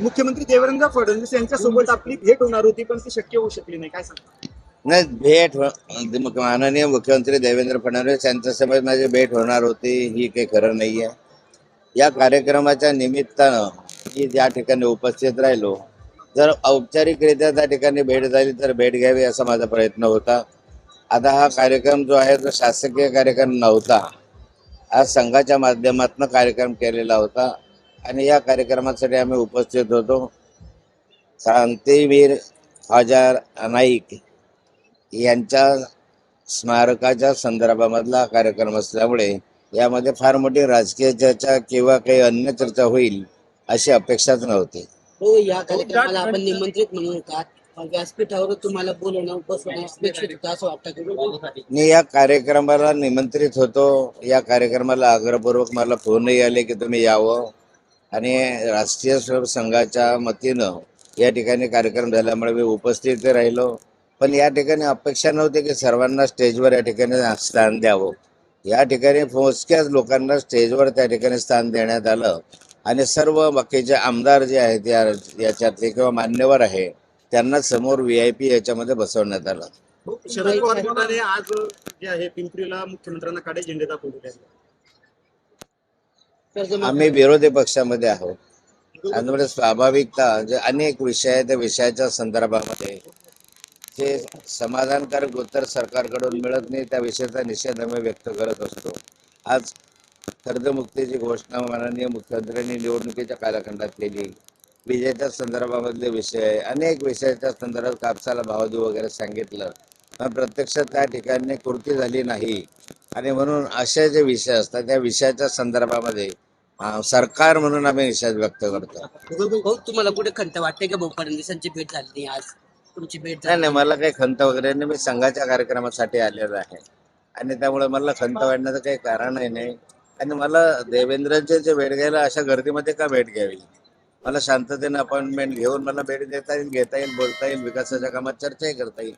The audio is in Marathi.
मुख्यमंत्री देवेंद्र फडणवीस यांच्यासोबत आपली भेट होणार होती पण ती शक्य होऊ शकली नाही. काय सांगता? नाही भेट हो, माननीय मुख्यमंत्री देवेंद्र फडणवीस यांच्यासोबत माझी भेट होणार होती ही काही खरं नाही आहे या कार्यक्रमाच्या निमित्तानं मी ज्या ठिकाणी उपस्थित राहिलो जर औपचारिकरित्या त्या ठिकाणी भेट झाली तर भेट घ्यावी असा माझा प्रयत्न होता. आता हा कार्यक्रम जो आहे तो शासकीय कार्यक्रम नव्हता आज संघाच्या माध्यमातून कार्यक्रम केलेला होता. आणि या कार्यक्रमासाठी आम्ही उपस्थित होतो. क्रांतीवीर ख्वाजा नाईक यांच्या स्मारकाच्या संदर्भामधला कार्यक्रम असल्यामुळे यामध्ये फार मोठी राजकीय चर्चा किंवा काही अन्य चर्चा होईल अशी अपेक्षाच नव्हती. हो या कार्यक्रमाला आपण निमंत्रित म्हणून का? व्यासपीठावर तुम्हाला बसवणं अपेक्षित होतं असं वाटतं मी या कार्यक्रमाला निमंत्रित होतो. या कार्यक्रमाला आग्रहपूर्वक मला फोनही आले की तुम्ही यावं. आणि राष्ट्रीय स्वयं संघाच्या वतीनं या ठिकाणी कार्यक्रम झाल्यामुळे मी उपस्थित राहिलो. पण या ठिकाणी अपेक्षा नव्हती की सर्वांना स्टेजवर या ठिकाणी स्थान द्यावं. या ठिकाणी मोजक्याच लोकांना स्टेजवर त्या ठिकाणी स्थान देण्यात आलं. आणि सर्व बाकीचे आमदार जे आहेत या याच्यातले किंवा मान्यवर आहे त्यांना समोर व्ही आय पी याच्यामध्ये बसवण्यात आलं. शरद पवार आज जे आहे पिंपरीला मुख्यमंत्र्यांना काढे झेंडे दाखवले आम्ही विरोधी पक्षामध्ये आहोत. त्यामुळे स्वाभाविकता जे अनेक विषय आहेत त्या विषयाच्या संदर्भामध्ये. जे समाधानकारक उत्तर सरकारकडून मिळत नाही त्या विषयाचा निषेध आम्ही व्यक्त करत असतो. आज कर्जमुक्तीची घोषणा माननीय मुख्यमंत्र्यांनी निवडणुकीच्या कालखंडात केली. विजेच्या संदर्भामधले विषय अनेक विषयाच्या संदर्भात कापसाला भाव देऊ वगैरे सांगितलं. पण प्रत्यक्षात त्या ठिकाणी कृती झाली नाही. आणि म्हणून असे जे विषय असतात त्या विषयाच्या संदर्भामध्ये सरकार म्हणून आम्ही निषेध व्यक्त करतो. भाऊ तुम्हाला कुठे खंत वाटते का भाऊ? फडणवीसांची भेट झाली आज. तुमची भेट नाही नाही मला काही खंत वगैरे नाही. मी संघाच्या कार्यक्रमासाठी आलेलो आहे. आणि त्यामुळे मला खंत वाढण्याचं काही कारणही नाही. आणि मला देवेंद्रचे जे भेट घ्यायला अशा गर्दीमध्ये का भेट घ्यावी? मला शांततेने अपॉइंटमेंट घेऊन मला भेट देता येईल घेता येईल बोलता येईल विकासाच्या कामात चर्चाही करता येईल.